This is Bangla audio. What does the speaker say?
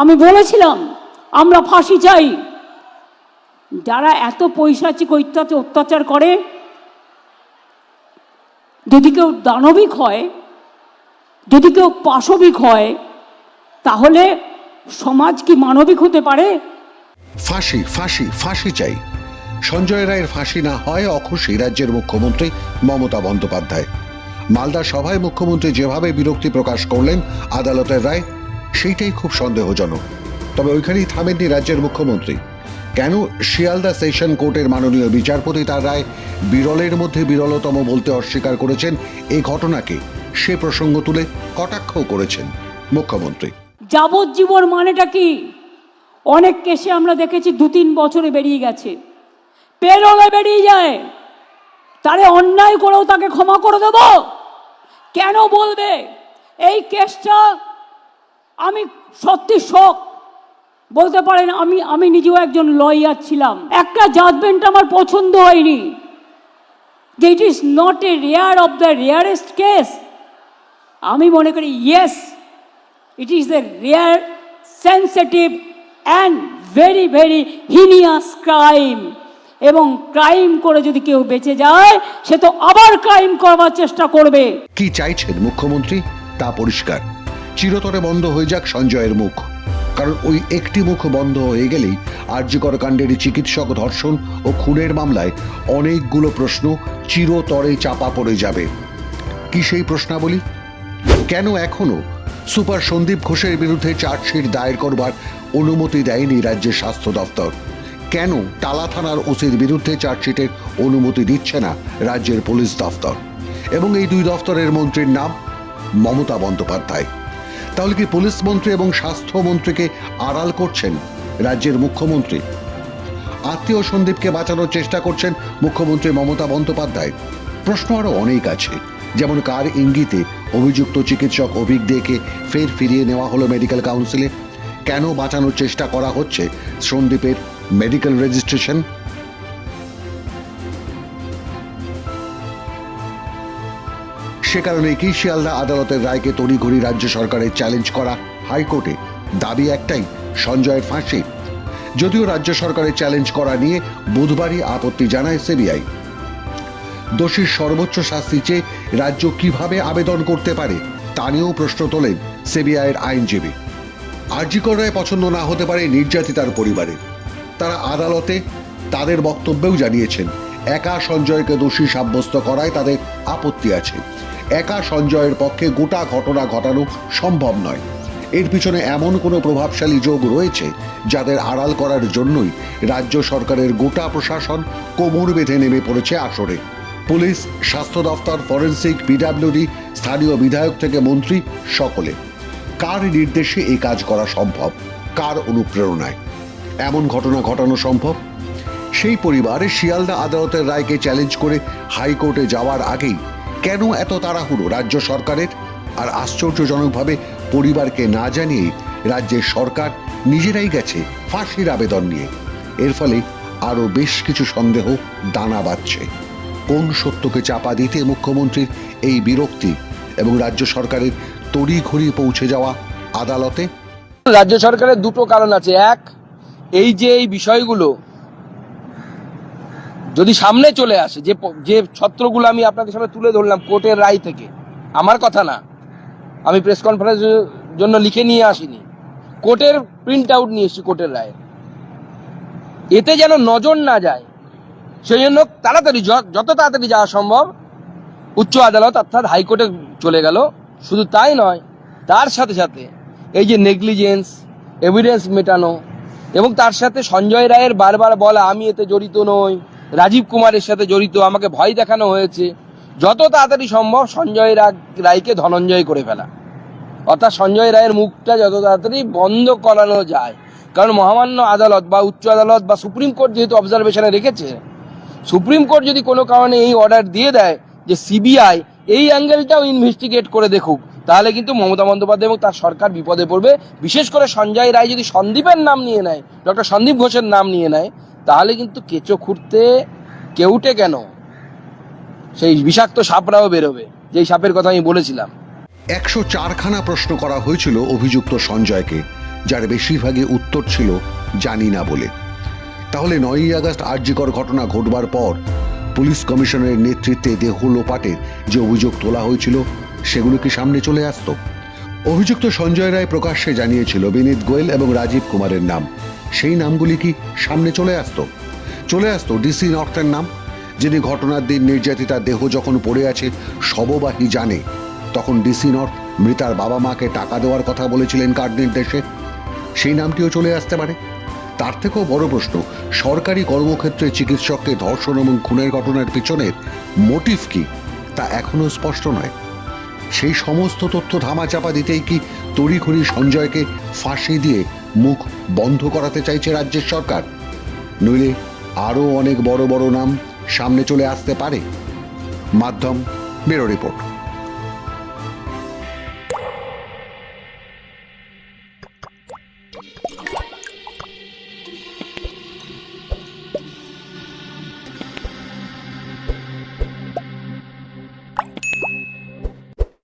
আমি বলেছিলাম, আমরা ফাঁসি চাই। যারা এত পৈশাচিক অত্যাচার অত্যাচার করে, যদি কেউ দানবিক হয়, যদি কেউ পাশবিক হয়, তাহলে সমাজ কি মানবিক হতে পারে? ফাঁসি ফাঁসি ফাঁসি চাই। সঞ্জয় রায়ের ফাঁসি না হয় অখুশি, রাজ্যের মুখ্যমন্ত্রী মমতা বন্দ্যোপাধ্যায়। মালদা সভায় মুখ্যমন্ত্রী যেভাবে বিরক্তি প্রকাশ করলেন, আদালতের রায় সেইটাই খুব সন্দেহজনক। তবে ওইখানেই থামেননি রাজ্যের মুখ্যমন্ত্রী। কেন শিয়ালদা সেশন কোর্টের মাননীয় বিচারপতি তার রায় বিরলের মধ্যে বিরলতম বলতে অস্বীকার করেছেন, এই ঘটনাকে সে প্রসঙ্গ তুলে কটাক্ষও করেছেন মুখ্যমন্ত্রী। যাবজ্জীবন মানেটা কি? অনেক কেসে আমরা দেখেছি দু তিন বছরে বেরিয়ে গেছে। পেরোলে বেরিয়ে যায়। তারে অন্যায় করেও তাকে ক্ষমা করে দেব? কেন বলবে? এই কেসটা আমি সত্যি শখ বলতে পারেন আমি আমি নিজেও একজন লয়ার ছিলাম। একটা জাজমেন্ট আমার পছন্দ হয়নি। যে it is not a rare of the rarest case আমি মনে করি yes it is a rare sensitive and very very heinous crime এবং ক্রাইম করে যদি কেউ বেঁচে যায়, সে তো আবার ক্রাইম করবার চেষ্টা করবে। কি চাইছেন মুখ্যমন্ত্রী? তা পরিষ্কার। চিরতরে বন্ধ হয়ে যাক সঞ্জয়ের মুখ। কারণ ওই একটি মুখ বন্ধ হয়ে গেলেই আর্যকর কাণ্ডের চিকিৎসক, ধর্ষণ ও খুনের মামলায় অনেকগুলো প্রশ্ন চিরতরে চাপা পড়ে যাবে। কি সেই প্রশ্নাবলী? কেন এখনও সুপার সন্দীপ ঘোষের বিরুদ্ধে চার্জশিট দায়ের করবার অনুমতি দেয়নি রাজ্যের স্বাস্থ্য দপ্তর? কেন টালা থানার ওসির বিরুদ্ধে চার্জশিটের অনুমতি দিচ্ছে না রাজ্যের পুলিশ দপ্তর? এবং এই দুই দফতরের মন্ত্রীর নাম মমতা বন্দ্যোপাধ্যায়। তাহলে কি পুলিশ মন্ত্রী এবং স্বাস্থ্যমন্ত্রীকে আড়াল করছেন রাজ্যের মুখ্যমন্ত্রী? আত্মীয় সন্দীপকে বাঁচানোর চেষ্টা করছেন মুখ্যমন্ত্রী মমতা বন্দ্যোপাধ্যায়। প্রশ্ন আরও অনেক আছে, যেমন কার ইঙ্গিতে অভিযুক্ত চিকিৎসক অভিক দেকে ফের ফিরিয়ে নেওয়া হলো মেডিকেল কাউন্সিলে? কেন বাঁচানোর চেষ্টা করা হচ্ছে সন্দীপের মেডিকেল রেজিস্ট্রেশন? সে কারণে কি শিয়ালদা আদালতের রায়কে তড়িঘড়ি রাজ্য সরকারের চ্যালেঞ্জ করা হাইকোর্টে। দাবি একটাই, সঞ্জয়ের ফাঁসি। যদিও রাজ্য সরকারের চ্যালেঞ্জ করা নিয়ে বুধবারই আপত্তি জানায় সিবিআই। দোষীর সর্বোচ্চ শাস্তি চেয়ে রাজ্য কীভাবে আবেদন করতে পারে, তা নিয়েও প্রশ্ন তোলেন সিবিআইয়ের আইনজীবী। আরজিকর রায় পছন্দ না হতে পারে নির্যাতিতার পরিবারে। তারা আদালতে তাদের বক্তব্যেও জানিয়েছেন, একা সঞ্জয়কে দোষী সাব্যস্ত করায় তাদের আপত্তি আছে। একা সঞ্জয়ের পক্ষে গোটা ঘটনা ঘটানো সম্ভব নয়। এর পিছনে এমন কোনো প্রভাবশালী যোগ রয়েছে যাদের আড়াল করার জন্যই রাজ্য সরকারের গোটা প্রশাসন কোমর বেঁধে নেমে পড়েছে আসরে। পুলিশ, স্বাস্থ্য দফতর, ফরেন্সিক পিডাব্লিউডি স্থানীয় বিধায়ক থেকে মন্ত্রী সকলে। কার নির্দেশে এই কাজ করা সম্ভব? কার অনুপ্রেরণায়? এমন ঘটনা ঘটানো সম্ভব? সেই পরিবার শিয়ালদা আদালতের রায়কে চ্যালেঞ্জ করে হাইকোর্টে যাওয়ার আগেই কেন এত তাড়াহুড়ো রাজ্য সরকারের? আর আশ্চর্যজনকভাবে পরিবারকে না জানিয়ে রাজ্যের সরকার নিজেরাই গেছে ফাঁসির আবেদন নিয়ে। এর ফলে আরও বেশ কিছু সন্দেহ দানা বাঁধছে। কোন সত্যকে চাপা দিতে মুখ্যমন্ত্রীর এই বিরক্তি এবং রাজ্য সরকারের তড়িঘড়ি পৌঁছে যাওয়া আদালতে? রাজ্য সরকারের দুটো কারণ আছে। এক, এই যে এই বিষয়গুলো যদি সামনে চলে আসে, যে যে ছত্রগুলো আমি আপনাদের সামনে তুলে ধরলাম কোর্টের রায় থেকে, আমার কথা না, আমি প্রেস কনফারেন্সের জন্য লিখে নিয়ে আসিনি। কোর্টের প্রিন্ট আউট নিয়ে এসেছি কোর্টের রায়। এতে যেন নজর না যায় সেই জন্য তাড়াতাড়ি যত তাড়াতাড়ি যাওয়া সম্ভব, উচ্চ আদালত অর্থাৎ হাইকোর্টে চলে গেল। শুধু তাই নয়, তার সাথে সাথে এই যে নেগলিজেন্স এভিডেন্স মেটানো এবং তার সাথে সঞ্জয় রায়ের বারবার বলা, আমি এতে জড়িত নই। রাজীব কুমারের সাথে জড়িত, আমাকে ভয় দেখানো হয়েছে। যত তাড়াতাড়ি সম্ভব সঞ্জয় রায়কে ধনঞ্জয় করে ফেলা। অর্থাৎ সঞ্জয় রায়ের মুখটা যত তাড়াতাড়ি বন্ধ করানো যায়, কারণ মহামান্য আদালত বা উচ্চ আদালত বা সুপ্রিম কোর্ট যেহেতু অবজারভেশনে রেখেছে, সুপ্রিম কোর্ট যদি কোনো কারণে এই অর্ডার দিয়ে দেয় যে সিবিআই এই অ্যাঙ্গেলটাও ইনভেস্টিগেট করে দেখুক, তাহলে কিন্তু মমতা বন্দ্যোপাধ্যায় এবং তার সরকার বিপদে পড়বে। বিশেষ করে সঞ্জয় রায় যদি সন্দীপের নাম নিয়ে নেয় ডক্টর সন্দীপ ঘোষের নাম নিয়ে নেয় তাহলে কিন্তু কেঁচো খুঁড়তে কেউটে কেন? সেই বিষাক্ত সাপরাও বেরোবে, যেই সাপের কথা আমি বলেছিলাম। একশো চারখানা প্রশ্ন করা হয়েছিল অভিযুক্ত সঞ্জয়কে, যার বেশিরভাগই উত্তর ছিল জানি না বলে। তাহলে নয়ই আগস্ট আর্যিকর ঘটনা ঘটবার পর পুলিশ কমিশনারের নেতৃত্বে দেহ লোপাটের যে অভিযোগ তোলা হয়েছিল, সেগুলো কি সামনে চলে আসতো? অভিযুক্ত সঞ্জয় রায় প্রকাশ্যে জানিয়েছিল বিনীত গোয়েল এবং রাজীব কুমারের নাম। সেই নামগুলি কি সামনে চলে আসতো? চলে আসতো ডিসি নর্থের নাম, যিনি ঘটনার দিন নির্যাতিতার দেহ যখন পড়ে আছে শববাহী জানে। তখন ডিসি নর্থ মৃতার বাবা মাকে টাকা দেওয়ার কথা বলেছিলেন কার নির্দেশে? সেই নামটিও চলে আসতে পারে। তার থেকেও বড় প্রশ্ন, সরকারি কর্মক্ষেত্রে চিকিৎসককে ধর্ষণ এবং খুনের ঘটনার পিছনের মোটিভ কি? তা এখনও স্পষ্ট নয়। সেই সমস্ত তথ্য ধামাচাপা দিতেই কি তড়িঘড়ি সঞ্জয়কে ফাঁসি দিয়ে মুখ বন্ধ করাতে চাইছে রাজ্যের সরকার। নইলে আরও অনেক বড় বড় নাম সামনে চলে আসতে পারে। মাধ্যম বেরো রিপোর্ট।